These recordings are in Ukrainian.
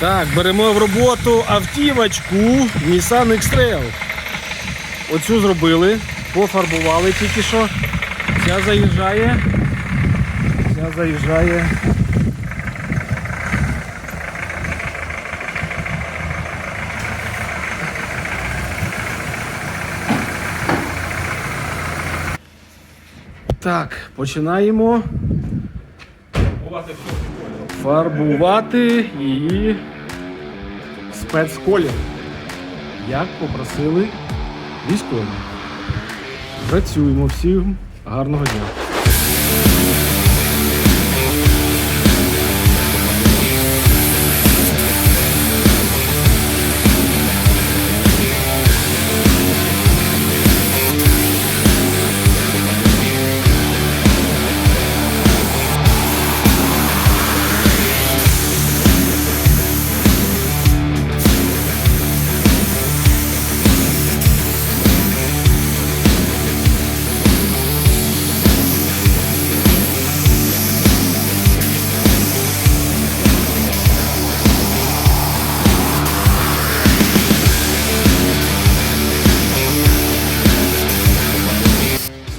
Так, беремо в роботу автівочку Nissan X-Trail. Оцю зробили, пофарбували тільки що. Ця заїжджає. Ця заїжджає. Так, починаємо фарбувати її спецколір, як попросили військові. Працюємо всім. Гарного дня.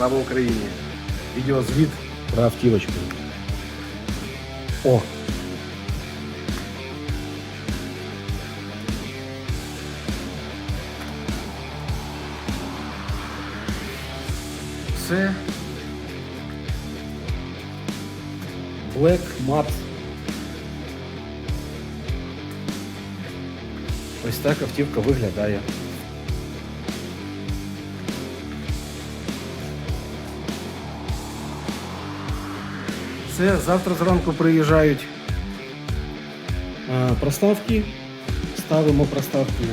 Слава Україні! Відеозвіт про автівочку. О! Це Black Matte. Ось так автівка виглядає. Це завтра зранку приїжджають е, проставки. Ставимо проставки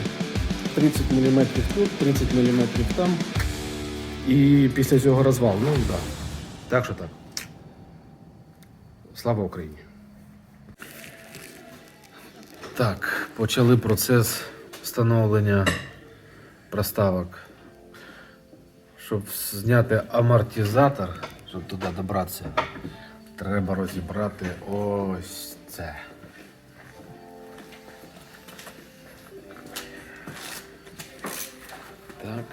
30 мм тут, 30 мм там. І після цього розвал. Ну так. Да. Так що так. Слава Україні. Так, почали процес встановлення проставок. Щоб зняти амортизатор, щоб туди добратися, треба розібрати ось це. Так.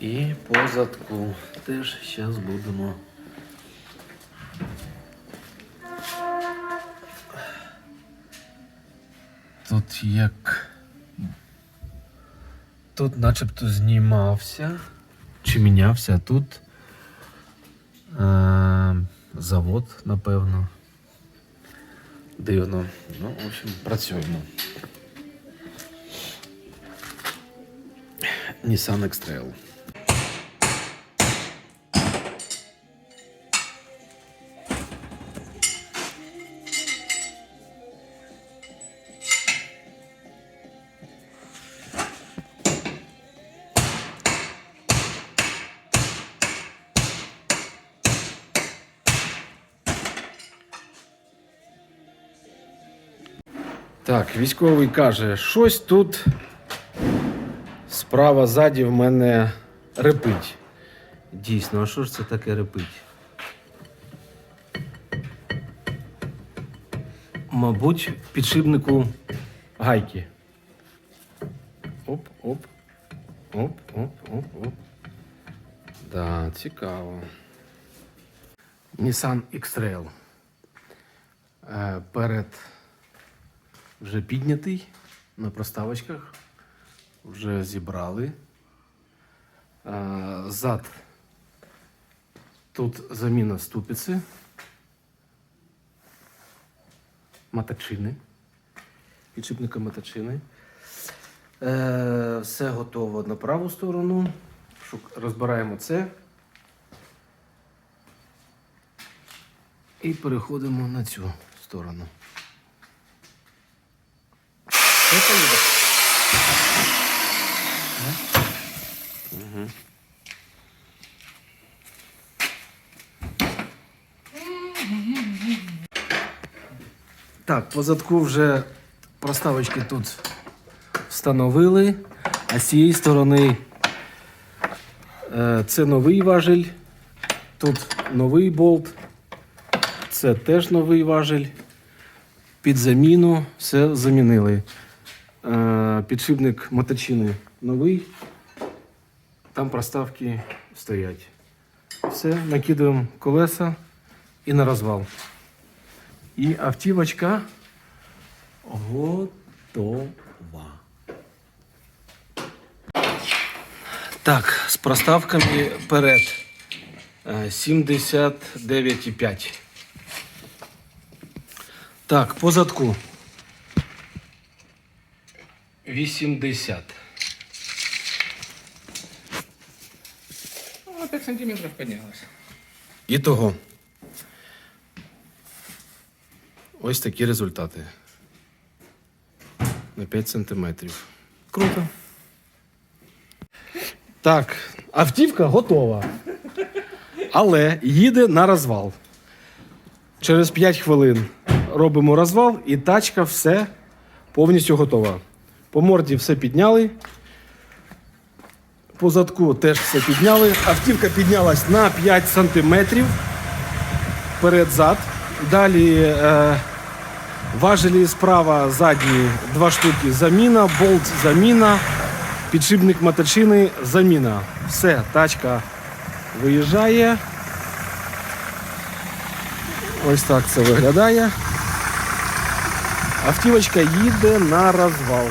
І по задку теж зараз будемо. Тут як. Тут начебто знімався чи мінявся, а тут е, завод, напевно. Дивно. Ну, в общем, працюємо. Nissan X-Trail. Так, військовий каже, щось тут справа ззаді в мене репить. Дійсно, а що ж це таке репить? Мабуть, підшипнику гайки. Оп, оп. Оп, оп, оп, оп. Да, цікаво. Nissan X-Trail. Е, перед вже піднятий на проставочках. Вже зібрали. А, Зад. Тут заміна ступиці. Маточини. Підшипника маточини. Е, все готово на праву сторону. Розбираємо це. І переходимо на цю сторону. Так, по задку вже проставочки тут встановили, а з цієї сторони е, це новий важель, тут новий болт, це теж новий важель. під заміну, все замінили. Е, Підшипник моточини новий. Там проставки стоять. Все, накидаємо колеса і на розвал. І автівочка готова. Так, з проставками перед. Е, 79,5. Так, по задку. 80. Ну, 5 сантиметров поднялось. Ітого. Ось такі результати. На 5 сантиметрів. Круто. Так, автівка готова. Але їде на розвал. Через 5 хвилин робимо розвал, і тачка все повністю готова. По морді все підняли. По задку теж все підняли. Автівка піднялась на 5 сантиметрів перед-зад. Далі е, важелі справа, задні два штуки заміна, болт заміна, підшипник моточини заміна. Все, тачка виїжджає. Ось так це виглядає. Автівочка їде на розвал.